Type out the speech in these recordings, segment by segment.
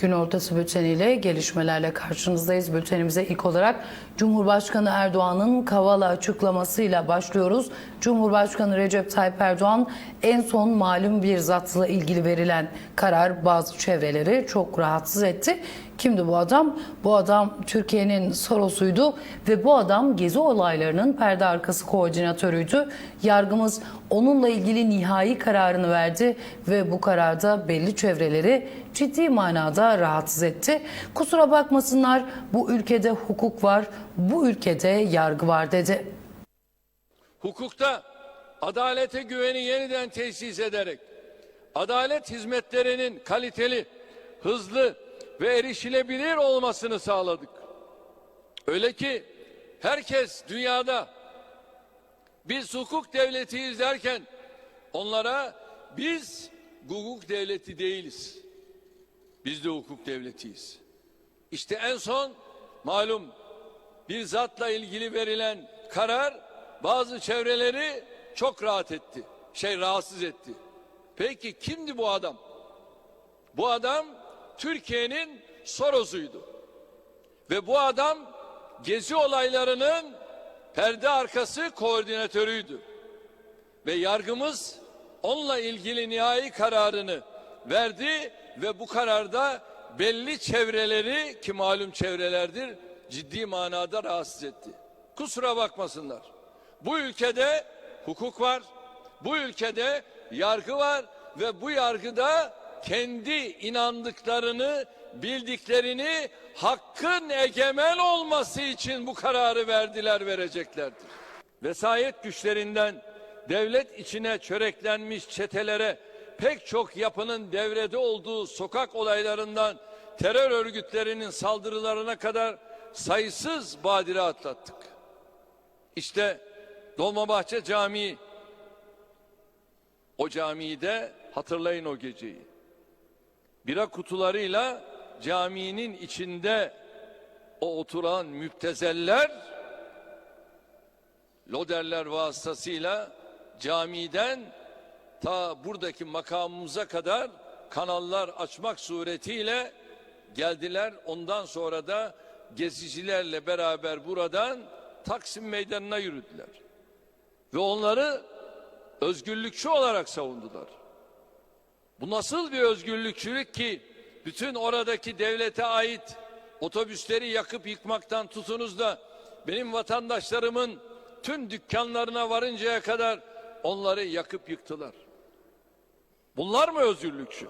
Gün ortası bülteniyle gelişmelerle karşınızdayız. Bültenimize ilk olarak Cumhurbaşkanı Erdoğan'ın Kavala açıklamasıyla başlıyoruz. Cumhurbaşkanı Recep Tayyip Erdoğan en son malum bir zatla ilgili verilen karar bazı çevreleri çok rahatsız etti. Kimdi bu adam? Bu adam Türkiye'nin Soros'uydu ve bu adam gezi olaylarının perde arkası koordinatörüydü. Yargımız onunla ilgili nihai kararını verdi ve bu kararda belli çevreleri ciddi manada rahatsız etti. Kusura bakmasınlar bu ülkede hukuk var, bu ülkede yargı var dedi. Hukukta adalete güveni yeniden tesis ederek adalet hizmetlerinin kaliteli, hızlı ve erişilebilir olmasını sağladık. Öyle ki herkes dünyada biz hukuk devletiyiz derken onlara biz hukuk devleti değiliz. Biz de hukuk devletiyiz. İşte en son malum bir zatla ilgili verilen karar bazı çevreleri çok rahat etti. Şey rahatsız etti. Peki kimdi bu adam? Bu adam Türkiye'nin Soros'uydu. Ve bu adam gezi olaylarının perde arkası koordinatörüydü. Ve yargımız onunla ilgili nihai kararını verdi ve bu kararda belli çevreleri ki malum çevrelerdir ciddi manada rahatsız etti. Kusura bakmasınlar. Bu ülkede hukuk var. Bu ülkede yargı var ve bu yargıda kendi inandıklarını, bildiklerini hakkın egemen olması için bu kararı verdiler, vereceklerdir. Vesayet güçlerinden devlet içine çöreklenmiş çetelere pek çok yapının devrede olduğu sokak olaylarından terör örgütlerinin saldırılarına kadar sayısız badire atlattık. İşte Dolmabahçe Camii o camide hatırlayın o geceyi. Bira kutularıyla caminin içinde o oturan müptezeller loderler vasıtasıyla camiden ta buradaki makamımıza kadar kanallar açmak suretiyle geldiler. Ondan sonra da gezicilerle beraber buradan Taksim Meydanı'na yürüdüler. Ve onları özgürlükçü olarak savundular. Bu nasıl bir özgürlükçülük ki bütün oradaki devlete ait otobüsleri yakıp yıkmaktan tutunuz da benim vatandaşlarımın tüm dükkanlarına varıncaya kadar onları yakıp yıktılar. Bunlar mı özgürlükçü?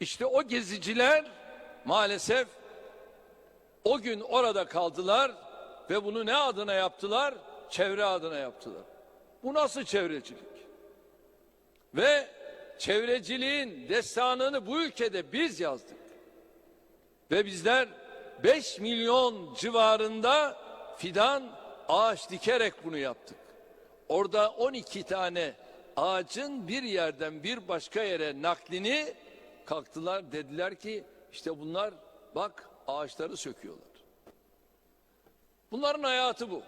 İşte o geziciler maalesef o gün orada kaldılar ve bunu ne adına yaptılar? Çevre adına yaptılar. Bu nasıl çevrecilik? Ve çevreciliğin destanını bu ülkede biz yazdık. Ve bizler 5 milyon civarında fidan ağaç dikerek bunu yaptık. Orada 12 tane ağacın bir yerden bir başka yere naklini kalktılar dediler ki işte bunlar bak ağaçları söküyorlar. Bunların hayatı bu.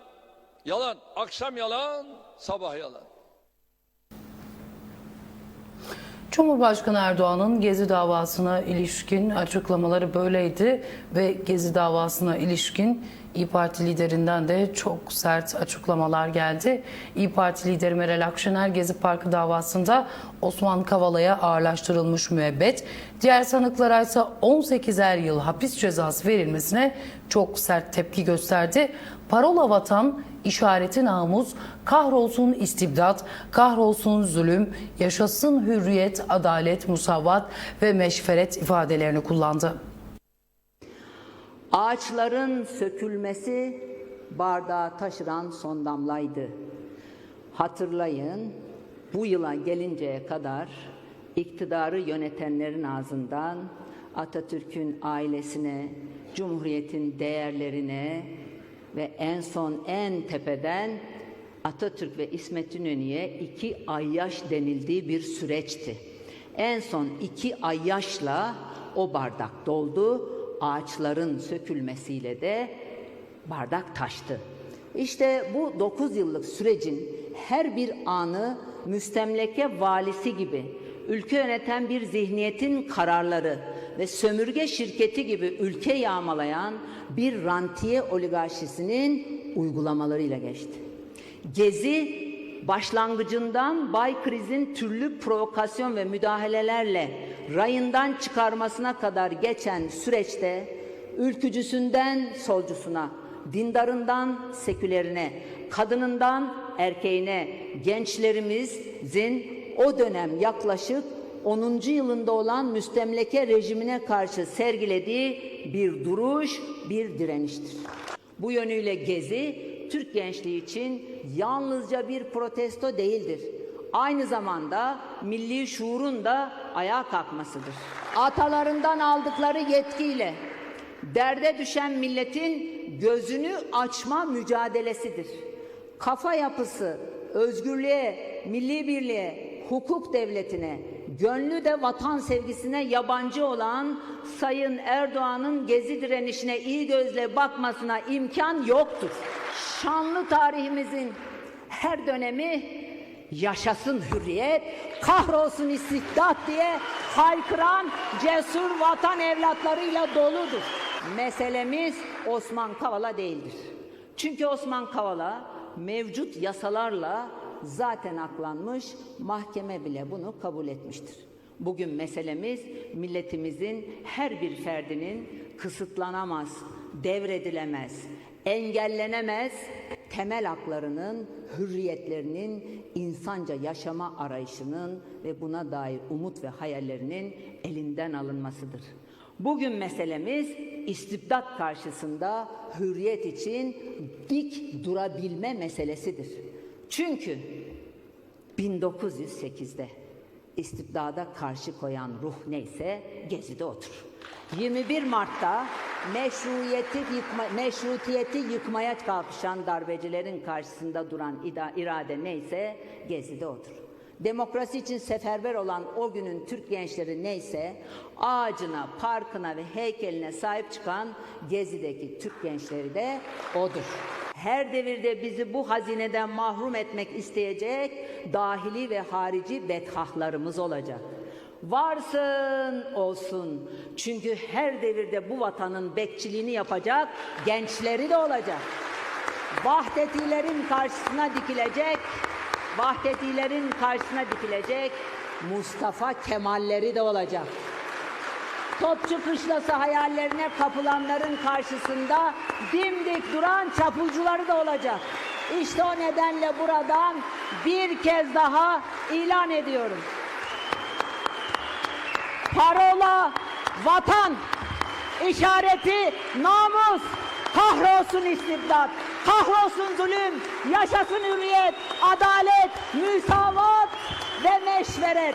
Yalan, akşam yalan, sabah yalan. Cumhurbaşkanı Erdoğan'ın Gezi davasına ilişkin açıklamaları böyleydi ve Gezi davasına ilişkin İyi Parti liderinden de çok sert açıklamalar geldi. İyi Parti lideri Meral Akşener Gezi Parkı davasında Osman Kavala'ya ağırlaştırılmış müebbet, diğer sanıklara ise 18'er yıl hapis cezası verilmesine çok sert tepki gösterdi. Parola vatan, işareti namus, kahrolsun istibdat, kahrolsun zulüm, yaşasın hürriyet, adalet, musavvat ve meşveret ifadelerini kullandı. Ağaçların sökülmesi bardağı taşıran son damlaydı. Hatırlayın bu yıla gelinceye kadar iktidarı yönetenlerin ağzından Atatürk'ün ailesine, Cumhuriyet'in değerlerine ve en son en tepeden Atatürk ve İsmet İnönü'ye iki ayyaş denildiği bir süreçti. En son iki ayyaşla o bardak doldu ağaçların sökülmesiyle de bardak taştı. İşte bu 9 yıllık sürecin her bir anı müstemleke valisi gibi ülke yöneten bir zihniyetin kararları ve sömürge şirketi gibi ülke yağmalayan bir rantiye oligarşisinin uygulamalarıyla geçti. Gezi başlangıcından Bay Kriz'in türlü provokasyon ve müdahalelerle rayından çıkarmasına kadar geçen süreçte ülkücüsünden solcusuna, dindarından sekülerine, kadınından erkeğine gençlerimizin o dönem yaklaşık 10. yılında olan müstemleke rejimine karşı sergilediği bir duruş, bir direniştir. Bu yönüyle Gezi, Türk gençliği için yalnızca bir protesto değildir. Aynı zamanda milli şuurun da ayağa kalkmasıdır. Atalarından aldıkları yetkiyle derde düşen milletin gözünü açma mücadelesidir. Kafa yapısı özgürlüğe, milli birliğe, hukuk devletine, gönlü de vatan sevgisine yabancı olan Sayın Erdoğan'ın gezi direnişine iyi gözle bakmasına imkan yoktur. Şanlı tarihimizin her dönemi yaşasın hürriyet, kahrolsun istibdat diye haykıran cesur vatan evlatlarıyla doludur. Meselemiz Osman Kavala değildir. Çünkü Osman Kavala mevcut yasalarla zaten aklanmış, mahkeme bile bunu kabul etmiştir. Bugün meselemiz milletimizin her bir ferdinin kısıtlanamaz, devredilemez, engellenemez temel haklarının, hürriyetlerinin, insanca yaşama arayışının ve buna dair umut ve hayallerinin elinden alınmasıdır. Bugün meselemiz istibdat karşısında hürriyet için dik durabilme meselesidir. Çünkü 1908'de istibdada karşı koyan ruh neyse gezide otur. 21 Mart'ta meşruiyeti, yıkma, meşrutiyeti yıkmaya kalkışan darbecilerin karşısında duran ida, irade neyse gezide otur. Demokrasi için seferber olan o günün Türk gençleri neyse ağacına, parkına ve heykeline sahip çıkan Gezi'deki Türk gençleri de odur. Her devirde bizi bu hazineden mahrum etmek isteyecek dahili ve harici bedhahlarımız olacak. Varsın olsun. Çünkü her devirde bu vatanın bekçiliğini yapacak gençleri de olacak. Vahdetilerin karşısına dikilecek, Vahdetilerin karşısına dikilecek Mustafa Kemalleri de olacak. Topçu kışlası hayallerine kapılanların karşısında dimdik duran çapulcuları da olacak. İşte o nedenle buradan bir kez daha ilan ediyorum. Parola vatan, işareti namus, kahrolsun istibdat, kahrolsun zulüm, yaşasın hürriyet, adalet, müsavat ve meşveret.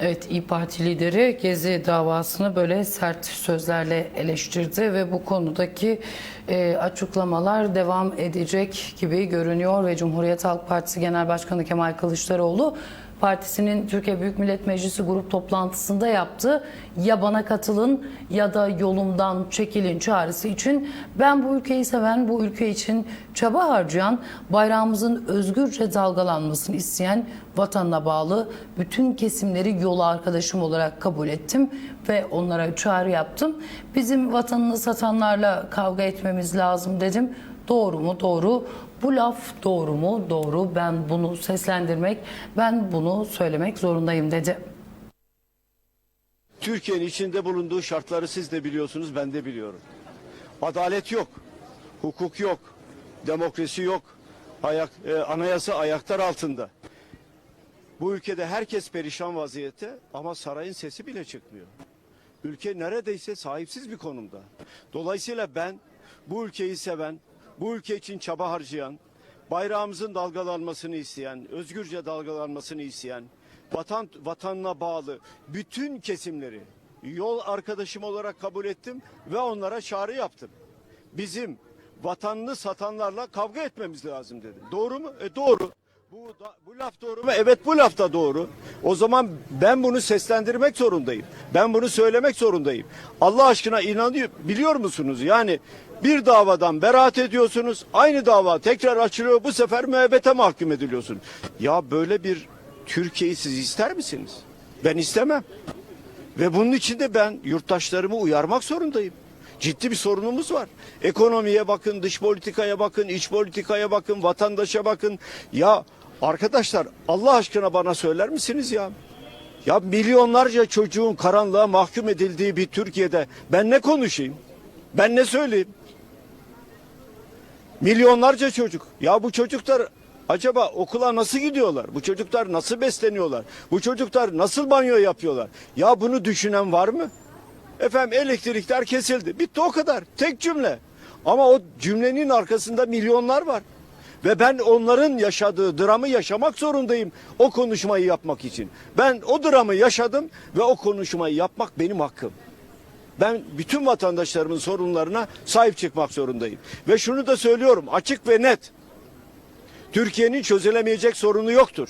Evet İyi Parti lideri Gezi davasını böyle sert sözlerle eleştirdi ve bu konudaki e, açıklamalar devam edecek gibi görünüyor ve Cumhuriyet Halk Partisi Genel Başkanı Kemal Kılıçdaroğlu partisinin Türkiye Büyük Millet Meclisi grup toplantısında yaptı. Ya bana katılın ya da yolumdan çekilin çağrısı için ben bu ülkeyi seven, bu ülke için çaba harcayan, bayrağımızın özgürce dalgalanmasını isteyen vatanına bağlı bütün kesimleri yol arkadaşım olarak kabul ettim ve onlara çağrı yaptım. Bizim vatanını satanlarla kavga etmemiz lazım dedim. Doğru mu? Doğru. Bu laf doğru mu? Doğru. Ben bunu seslendirmek, ben bunu söylemek zorundayım dedi. Türkiye'nin içinde bulunduğu şartları siz de biliyorsunuz, ben de biliyorum. Adalet yok, hukuk yok, demokrasi yok, ayak, e, anayasa ayaklar altında. Bu ülkede herkes perişan vaziyette ama sarayın sesi bile çıkmıyor. Ülke neredeyse sahipsiz bir konumda. Dolayısıyla ben bu ülkeyi seven, bu ülke için çaba harcayan, bayrağımızın dalgalanmasını isteyen, özgürce dalgalanmasını isteyen, vatan vatanına bağlı bütün kesimleri yol arkadaşım olarak kabul ettim ve onlara çağrı yaptım. Bizim vatanını satanlarla kavga etmemiz lazım dedi. Doğru mu? E doğru. Bu, da, bu laf doğru mu? Evet bu laf da doğru. O zaman ben bunu seslendirmek zorundayım. Ben bunu söylemek zorundayım. Allah aşkına inanıyor biliyor musunuz? Yani bir davadan beraat ediyorsunuz. Aynı dava tekrar açılıyor. Bu sefer müebbete mahkum ediliyorsun. Ya böyle bir Türkiye'yi siz ister misiniz? Ben istemem. Ve bunun için de ben yurttaşlarımı uyarmak zorundayım. Ciddi bir sorunumuz var. Ekonomiye bakın, dış politikaya bakın, iç politikaya bakın, vatandaşa bakın. Ya arkadaşlar Allah aşkına bana söyler misiniz ya? Ya milyonlarca çocuğun karanlığa mahkum edildiği bir Türkiye'de ben ne konuşayım? Ben ne söyleyeyim? Milyonlarca çocuk. Ya bu çocuklar acaba okula nasıl gidiyorlar? Bu çocuklar nasıl besleniyorlar? Bu çocuklar nasıl banyo yapıyorlar? Ya bunu düşünen var mı? Efendim elektrikler kesildi. Bitti o kadar. Tek cümle. Ama o cümlenin arkasında milyonlar var. Ve ben onların yaşadığı dramı yaşamak zorundayım o konuşmayı yapmak için. Ben o dramı yaşadım ve o konuşmayı yapmak benim hakkım. Ben bütün vatandaşlarımın sorunlarına sahip çıkmak zorundayım. Ve şunu da söylüyorum açık ve net. Türkiye'nin çözülemeyecek sorunu yoktur.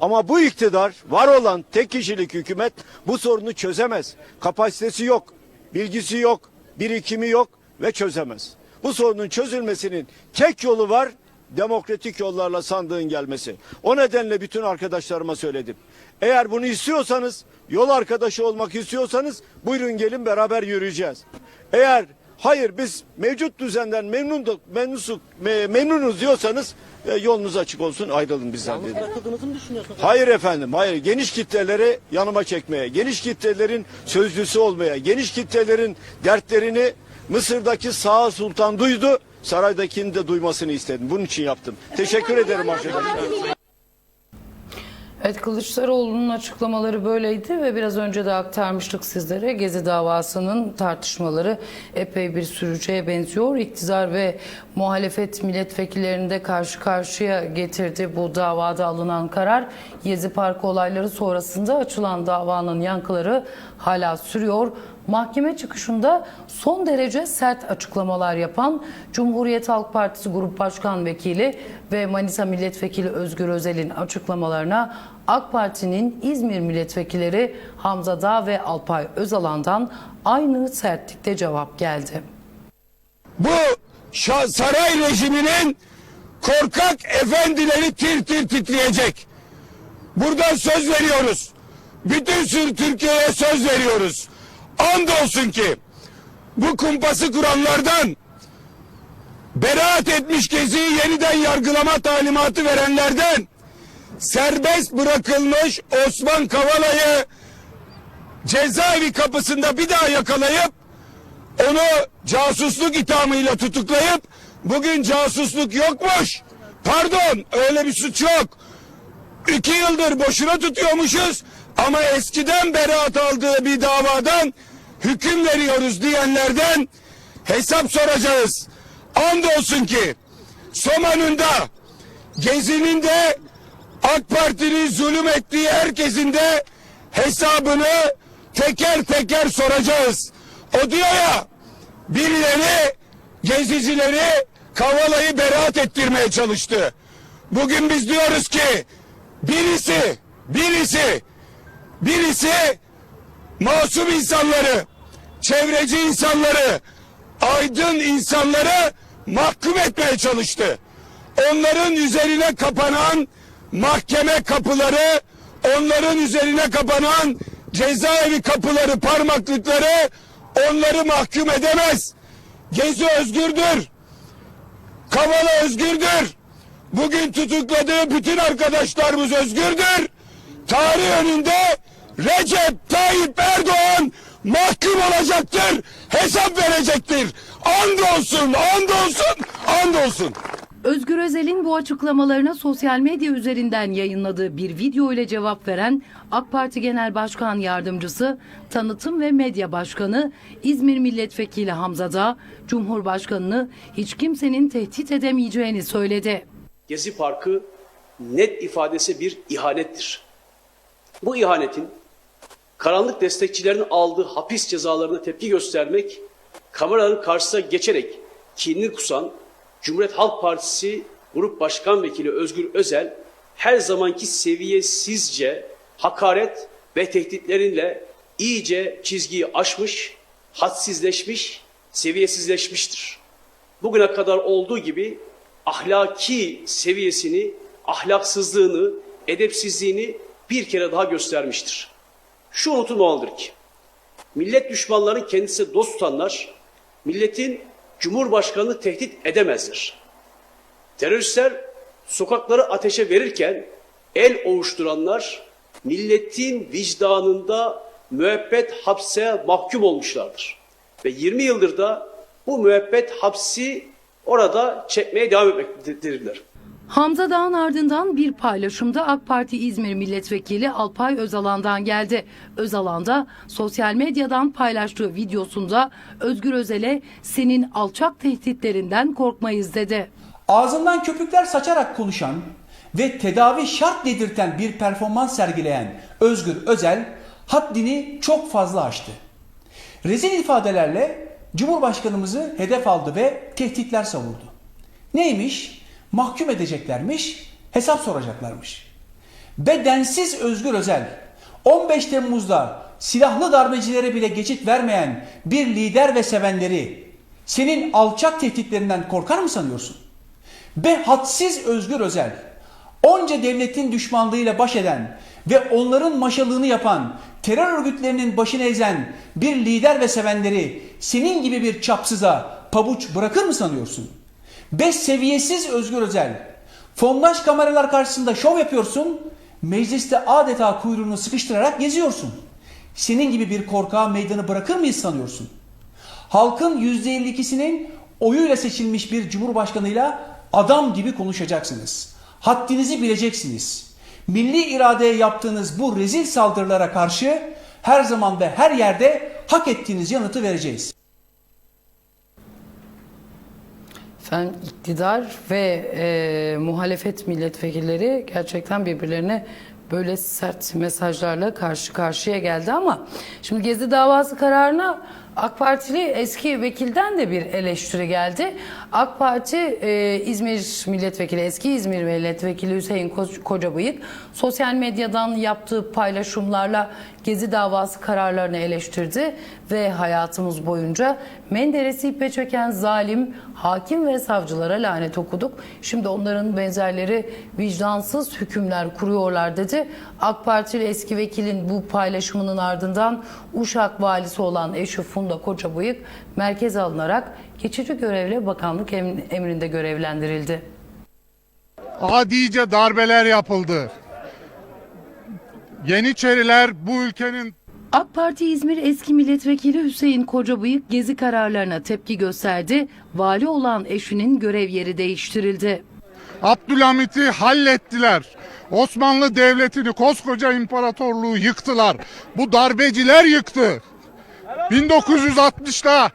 Ama bu iktidar var olan tek kişilik hükümet bu sorunu çözemez. Kapasitesi yok, bilgisi yok, birikimi yok ve çözemez. Bu sorunun çözülmesinin tek yolu var demokratik yollarla sandığın gelmesi. O nedenle bütün arkadaşlarıma söyledim. Eğer bunu istiyorsanız, yol arkadaşı olmak istiyorsanız buyurun gelin beraber yürüyeceğiz. Eğer hayır biz mevcut düzenden memnunduk, memnusuk, me- memnunuz diyorsanız e, yolunuz açık olsun ayrılın bizden dedim. Bırakıldığınızı mı düşünüyorsunuz? Hayır efendim, hayır. Geniş kitleleri yanıma çekmeye, geniş kitlelerin sözcüsü olmaya, geniş kitlelerin dertlerini Mısır'daki Sağ Sultan duydu, saraydakinin de duymasını istedim. Bunun için yaptım. Teşekkür ederim arkadaşlar. Evet Kılıçdaroğlu'nun açıklamaları böyleydi ve biraz önce de aktarmıştık sizlere. Gezi davasının tartışmaları epey bir sürücüye benziyor. İktidar ve muhalefet milletvekillerini de karşı karşıya getirdi bu davada alınan karar. Gezi Parkı olayları sonrasında açılan davanın yankıları hala sürüyor. Mahkeme çıkışında son derece sert açıklamalar yapan Cumhuriyet Halk Partisi Grup Başkan Vekili ve Manisa Milletvekili Özgür Özel'in açıklamalarına AK Parti'nin İzmir milletvekilleri Hamza Dağ ve Alpay Özalan'dan aynı sertlikte cevap geldi. bu saray rejiminin korkak efendileri tir tir titreyecek. Buradan söz veriyoruz. Bütün Türkiye'ye söz veriyoruz. Andolsun ki bu kumpası kuranlardan beraat etmiş geziyi yeniden yargılama talimatı verenlerden serbest bırakılmış Osman Kavala'yı cezaevi kapısında bir daha yakalayıp onu casusluk ithamıyla tutuklayıp bugün casusluk yokmuş. Pardon öyle bir suç yok. İki yıldır boşuna tutuyormuşuz ama eskiden beraat aldığı bir davadan hüküm veriyoruz diyenlerden hesap soracağız. Andolsun ki Soma'nın da Gezi'nin de AK Parti'nin zulüm ettiği herkesin de hesabını teker teker soracağız. O diyor ya birileri gezicileri Kavala'yı beraat ettirmeye çalıştı. Bugün biz diyoruz ki birisi, birisi, birisi masum insanları, çevreci insanları, aydın insanları mahkum etmeye çalıştı. Onların üzerine kapanan mahkeme kapıları, onların üzerine kapanan cezaevi kapıları, parmaklıkları onları mahkum edemez. Gezi özgürdür. Kavala özgürdür. Bugün tutukladığı bütün arkadaşlarımız özgürdür. Tarih önünde Recep Tayyip Erdoğan mahkum olacaktır. Hesap verecektir. Andolsun, andolsun, andolsun. Özgür Özel'in bu açıklamalarına sosyal medya üzerinden yayınladığı bir video ile cevap veren AK Parti Genel Başkan Yardımcısı, Tanıtım ve Medya Başkanı İzmir Milletvekili Hamza Dağ, Cumhurbaşkanını hiç kimsenin tehdit edemeyeceğini söyledi. Gezi Parkı net ifadesi bir ihanettir. Bu ihanetin karanlık destekçilerin aldığı hapis cezalarına tepki göstermek, kameraların karşısına geçerek kinini kusan Cumhuriyet Halk Partisi Grup Başkan Vekili Özgür Özel her zamanki seviyesizce hakaret ve tehditlerinle iyice çizgiyi aşmış, hadsizleşmiş, seviyesizleşmiştir. Bugüne kadar olduğu gibi ahlaki seviyesini, ahlaksızlığını, edepsizliğini bir kere daha göstermiştir. şu unutulmamalıdır ki millet düşmanlarının kendisi dost tutanlar milletin cumhurbaşkanını tehdit edemezler. Teröristler sokakları ateşe verirken el ovuşturanlar milletin vicdanında müebbet hapse mahkum olmuşlardır. Ve 20 yıldır da bu müebbet hapsi orada çekmeye devam etmektedirler. Hamza Dağ'ın ardından bir paylaşımda AK Parti İzmir Milletvekili Alpay Özalan'dan geldi. Özalan da sosyal medyadan paylaştığı videosunda Özgür Özel'e senin alçak tehditlerinden korkmayız dedi. ağzından köpükler saçarak konuşan ve tedavi şart dedirten bir performans sergileyen Özgür Özel haddini çok fazla aştı. Rezil ifadelerle Cumhurbaşkanımızı hedef aldı ve tehditler savurdu. Neymiş? Mahkum edeceklermiş, hesap soracaklarmış. Bedensiz Özgür Özel 15 Temmuz'da silahlı darbecilere bile geçit vermeyen bir lider ve sevenleri senin alçak tehditlerinden korkar mı sanıyorsun? Be hadsiz Özgür Özel onca devletin düşmanlığıyla baş eden ve onların maşalığını yapan terör örgütlerinin başını ezen bir lider ve sevenleri senin gibi bir çapsıza pabuç bırakır mı sanıyorsun? Be seviyesiz Özgür Özel fondaş kameralar karşısında şov yapıyorsun mecliste adeta kuyruğunu sıkıştırarak geziyorsun. Senin gibi bir korkağa meydanı bırakır mıyız sanıyorsun? Halkın %52'sinin oyuyla seçilmiş bir cumhurbaşkanıyla adam gibi konuşacaksınız. Haddinizi bileceksiniz. Milli iradeye yaptığınız bu rezil saldırılara karşı her zaman ve her yerde hak ettiğiniz yanıtı vereceğiz. Efendim iktidar ve e, muhalefet milletvekilleri gerçekten birbirlerine böyle sert mesajlarla karşı karşıya geldi ama şimdi Gezi davası kararına AK Partili eski vekilden de bir eleştiri geldi. AK Parti e, İzmir milletvekili, eski İzmir milletvekili Hüseyin Ko- Kocabıyık sosyal medyadan yaptığı paylaşımlarla Gezi davası kararlarını eleştirdi ve hayatımız boyunca Menderes'i ipe çeken zalim hakim ve savcılara lanet okuduk. Şimdi onların benzerleri vicdansız hükümler kuruyorlar dedi. AK Partili eski vekilin bu paylaşımının ardından Uşak valisi olan eşi Funda Kocabıyık merkeze alınarak geçici görevle bakanlık em- emrinde görevlendirildi. adice darbeler yapıldı. Yeniçeriler bu ülkenin AK Parti İzmir eski milletvekili Hüseyin Kocabıyık gezi kararlarına tepki gösterdi. Vali olan eşinin görev yeri değiştirildi. Abdülhamit'i hallettiler. Osmanlı Devleti'ni, koskoca imparatorluğu yıktılar. Bu darbeciler yıktı. 1960'da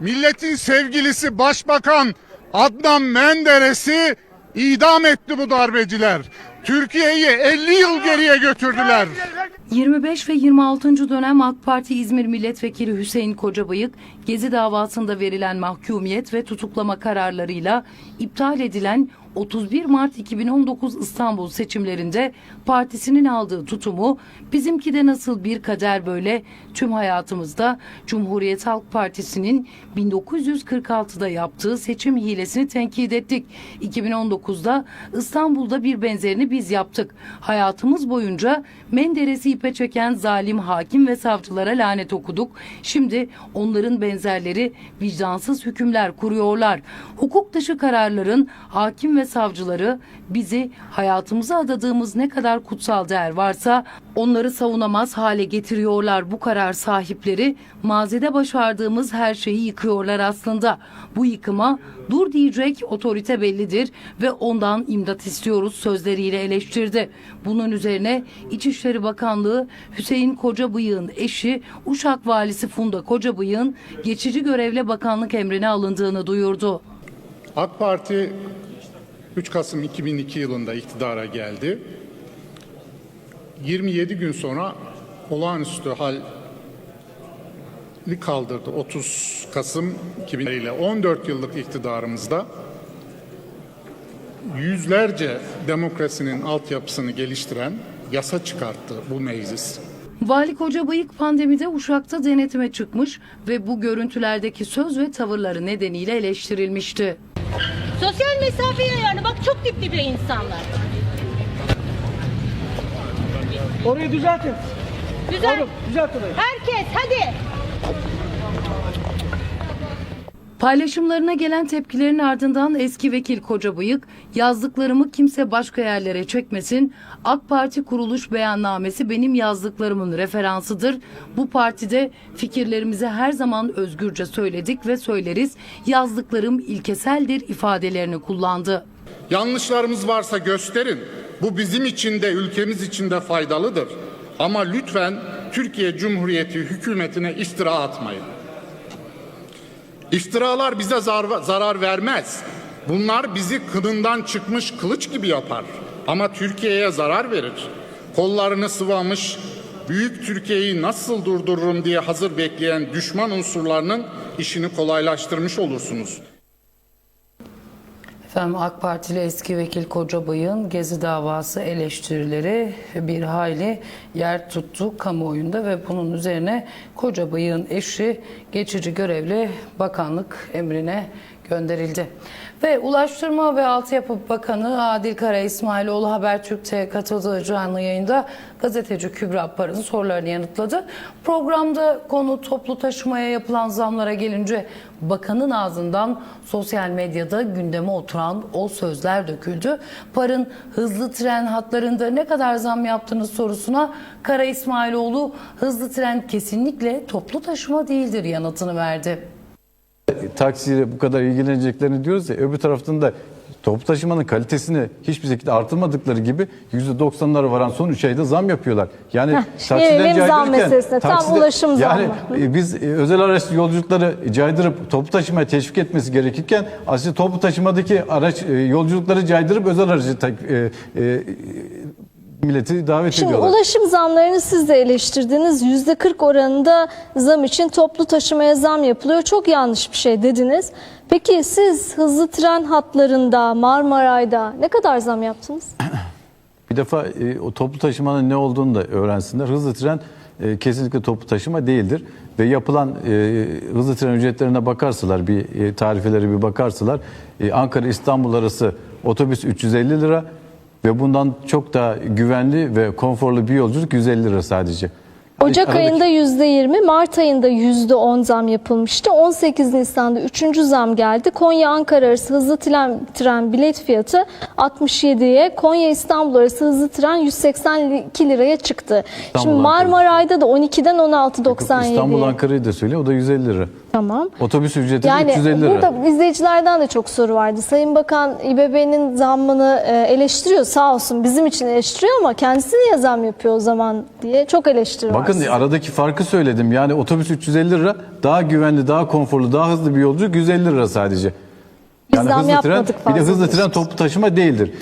milletin sevgilisi Başbakan Adnan Menderes'i idam etti bu darbeciler. Türkiye'yi 50 yıl geriye götürdüler. 25 ve 26. dönem AK Parti İzmir Milletvekili Hüseyin Kocabıyık, Gezi davasında verilen mahkumiyet ve tutuklama kararlarıyla iptal edilen 31 Mart 2019 İstanbul seçimlerinde partisinin aldığı tutumu bizimki de nasıl bir kader böyle tüm hayatımızda Cumhuriyet Halk Partisi'nin 1946'da yaptığı seçim hilesini tenkit ettik. 2019'da İstanbul'da bir benzerini biz yaptık. Hayatımız boyunca Menderes'i ipe çeken zalim hakim ve savcılara lanet okuduk. Şimdi onların benzerleri vicdansız hükümler kuruyorlar. Hukuk dışı kararların hakim ve savcıları bizi hayatımıza adadığımız ne kadar kutsal değer varsa onları savunamaz hale getiriyorlar. Bu karar sahipleri mazide başardığımız her şeyi yıkıyorlar aslında. Bu yıkıma dur diyecek otorite bellidir ve ondan imdat istiyoruz sözleriyle eleştirdi. Bunun üzerine İçişleri Bakanlığı Hüseyin Kocabıyık'ın eşi Uşak Valisi Funda Kocabıyık'ın geçici görevle bakanlık emrine alındığını duyurdu. AK Parti 3 Kasım 2002 yılında iktidara geldi. 27 gün sonra olağanüstü hal kaldırdı 30 Kasım 2000 ile 14 yıllık iktidarımızda yüzlerce demokrasinin altyapısını geliştiren yasa çıkarttı bu meclis. Vali Kocabıyık pandemide Uşak'ta denetime çıkmış ve bu görüntülerdeki söz ve tavırları nedeniyle eleştirilmişti. Sosyal mesafeyi ayarla. Bak çok dip dibe insanlar. Orayı düzeltin. Güzel. Herkes hadi. Paylaşımlarına gelen tepkilerin ardından eski vekil Koca Bıyık, yazdıklarımı kimse başka yerlere çekmesin, AK Parti kuruluş beyannamesi benim yazdıklarımın referansıdır. Bu partide fikirlerimizi her zaman özgürce söyledik ve söyleriz, yazdıklarım ilkeseldir ifadelerini kullandı. Yanlışlarımız varsa gösterin. Bu bizim için de ülkemiz için de faydalıdır. Ama lütfen Türkiye Cumhuriyeti hükümetine iftira atmayın. İftiralar bize zar- zarar vermez. Bunlar bizi kınından çıkmış kılıç gibi yapar. Ama Türkiye'ye zarar verir. Kollarını sıvamış, büyük Türkiye'yi nasıl durdururum diye hazır bekleyen düşman unsurlarının işini kolaylaştırmış olursunuz. Efendim AK Partili eski vekil Koca Bıyık'ın Gezi davası eleştirileri bir hayli yer tuttu kamuoyunda ve bunun üzerine Koca Bıyık'ın eşi geçici görevli bakanlık emrine gönderildi. Ve Ulaştırma ve Altyapı Bakanı Adil Kara İsmailoğlu Habertürk'te katıldığı canlı yayında gazeteci Kübra Par'ın sorularını yanıtladı. Programda konu toplu taşımaya yapılan zamlara gelince bakanın ağzından sosyal medyada gündeme oturan o sözler döküldü. Par'ın hızlı tren hatlarında ne kadar zam yaptınız sorusuna Kara İsmailoğlu hızlı tren kesinlikle toplu taşıma değildir yanıtını verdi. Taksiyle bu kadar ilgileneceklerini diyoruz ya öbür taraftan da toplu taşımanın kalitesini hiçbir şekilde artırmadıkları gibi %90'lara varan son 3 ayda zam yapıyorlar. Yani Heh, gelelim zam meselesine. Tam ulaşım yani zammı. e, biz e, özel araç yolculukları caydırıp toplu taşımaya teşvik etmesi gerekirken aslında toplu taşımadaki araç e, yolculukları caydırıp özel aracı e, e, milleti davet Şimdi ediyorlar. ulaşım zamlarını siz de eleştirdiniz. %40 oranında zam için toplu taşımaya zam yapılıyor. Çok yanlış bir şey dediniz. Peki siz hızlı tren hatlarında, Marmaray'da ne kadar zam yaptınız? Bir defa e, o toplu taşımanın ne olduğunu da öğrensinler. Hızlı tren e, kesinlikle toplu taşıma değildir. Ve yapılan e, hızlı tren ücretlerine bakarsalar, bir e, tarifeleri bir bakarsalar e, Ankara İstanbul arası otobüs 350 lira ve bundan çok daha güvenli ve konforlu bir yolculuk 150 lira sadece. Ocak Aradaki- ayında %20, Mart ayında %10 zam yapılmıştı. 18 Nisan'da 3. zam geldi. Konya-Ankara arası hızlı tren, tren bilet fiyatı 67'ye, Konya-İstanbul arası hızlı tren 182 liraya çıktı. Şimdi İstanbul-Ankara. Marmaray'da da 12'den 16.97'ye. İstanbul Ankara'yı da söylüyor o da 150 lira. Tamam. Otobüs ücreti Yani 350 lira. burada izleyicilerden de çok soru vardı. Sayın Bakan İBB'nin zammını e, eleştiriyor sağ olsun bizim için eleştiriyor ama kendisi niye zam yapıyor o zaman diye çok eleştiri var. Bakın aradaki farkı söyledim. Yani otobüs 350 lira, daha güvenli, daha konforlu, daha hızlı bir yolculuk 150 lira sadece. Biz zam hızlı tren, yapmadık bir de hızlı tren toplu taşıma değildir.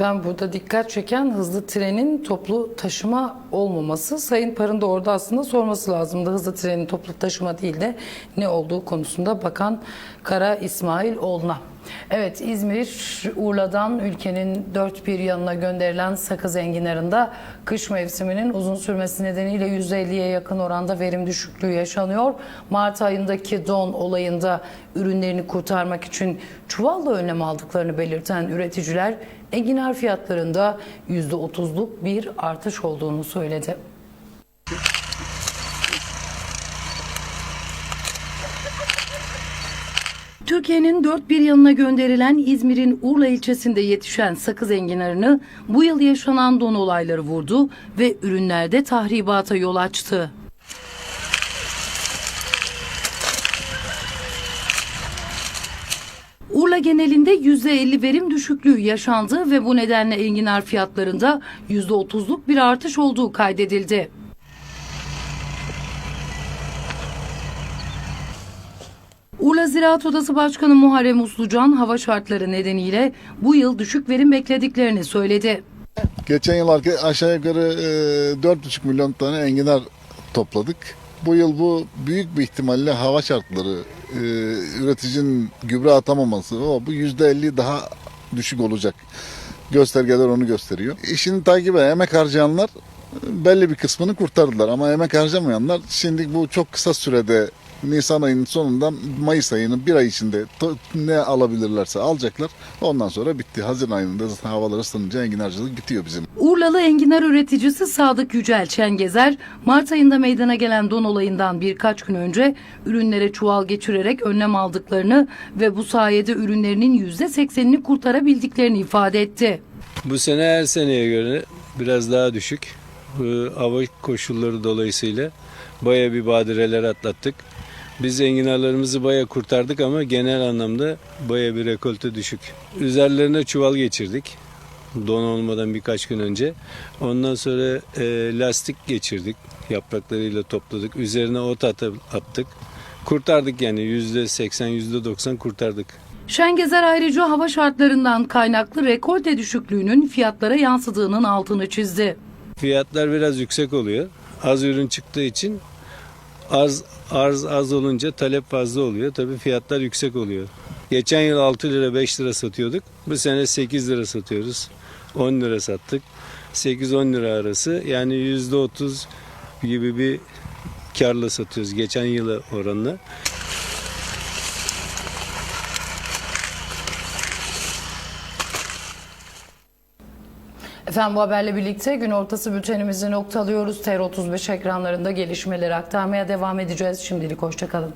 Efendim burada dikkat çeken hızlı trenin toplu taşıma olmaması. Sayın Par'ın da orada aslında sorması lazımdı. Hızlı trenin toplu taşıma değil de ne olduğu konusunda Bakan Kara İsmailoğlu'na. Evet İzmir, Urla'dan ülkenin dört bir yanına gönderilen sakız enginarında kış mevsiminin uzun sürmesi nedeniyle %50'ye yakın oranda verim düşüklüğü yaşanıyor. Mart ayındaki don olayında ürünlerini kurtarmak için çuvalla önlem aldıklarını belirten üreticiler enginar fiyatlarında %30'luk bir artış olduğunu söyledi. Türkiye'nin dört bir yanına gönderilen İzmir'in Urla ilçesinde yetişen sakız enginarını bu yıl yaşanan don olayları vurdu ve ürünlerde tahribata yol açtı. Urla genelinde %50 verim düşüklüğü yaşandı ve bu nedenle enginar fiyatlarında %30'luk bir artış olduğu kaydedildi. Urla Ziraat Odası Başkanı Muharrem Uslucan hava şartları nedeniyle bu yıl düşük verim beklediklerini söyledi. Geçen yıl aşağı yukarı e, 4,5 milyon tane enginar topladık. Bu yıl bu büyük bir ihtimalle hava şartları, e, üreticinin gübre atamaması, o bu %50 daha düşük olacak. Göstergeler onu gösteriyor. İşini takip emek harcayanlar e, belli bir kısmını kurtardılar ama emek harcamayanlar şimdi bu çok kısa sürede Nisan ayının sonundan Mayıs ayının bir ay içinde ne alabilirlerse alacaklar. Ondan sonra bitti. Haziran ayında zaten havalar ısınınca enginarcılık bitiyor bizim. Urlalı enginar üreticisi Sadık Yücel Çengezer, Mart ayında meydana gelen don olayından birkaç gün önce ürünlere çuval geçirerek önlem aldıklarını ve bu sayede ürünlerinin %80'ini kurtarabildiklerini ifade etti. Bu sene her seneye göre biraz daha düşük. Hava koşulları dolayısıyla baya bir badireler atlattık. Biz enginarlarımızı baya kurtardık ama genel anlamda baya bir rekolte düşük. Üzerlerine çuval geçirdik. Don olmadan birkaç gün önce. Ondan sonra e, lastik geçirdik. Yapraklarıyla topladık. Üzerine ot attık. Kurtardık yani %80, %90 kurtardık. Şengezer ayrıca hava şartlarından kaynaklı rekolte düşüklüğünün fiyatlara yansıdığının altını çizdi. Fiyatlar biraz yüksek oluyor. Az ürün çıktığı için arz arz az olunca talep fazla oluyor. Tabii fiyatlar yüksek oluyor. Geçen yıl 6 lira 5 lira satıyorduk. Bu sene 8 lira satıyoruz. 10 lira sattık. 8-10 lira arası yani %30 gibi bir karla satıyoruz geçen yıla oranla. Efendim bu haberle birlikte gün ortası bültenimizi noktalıyoruz. TR35 ekranlarında gelişmeleri aktarmaya devam edeceğiz. Şimdilik hoşçakalın.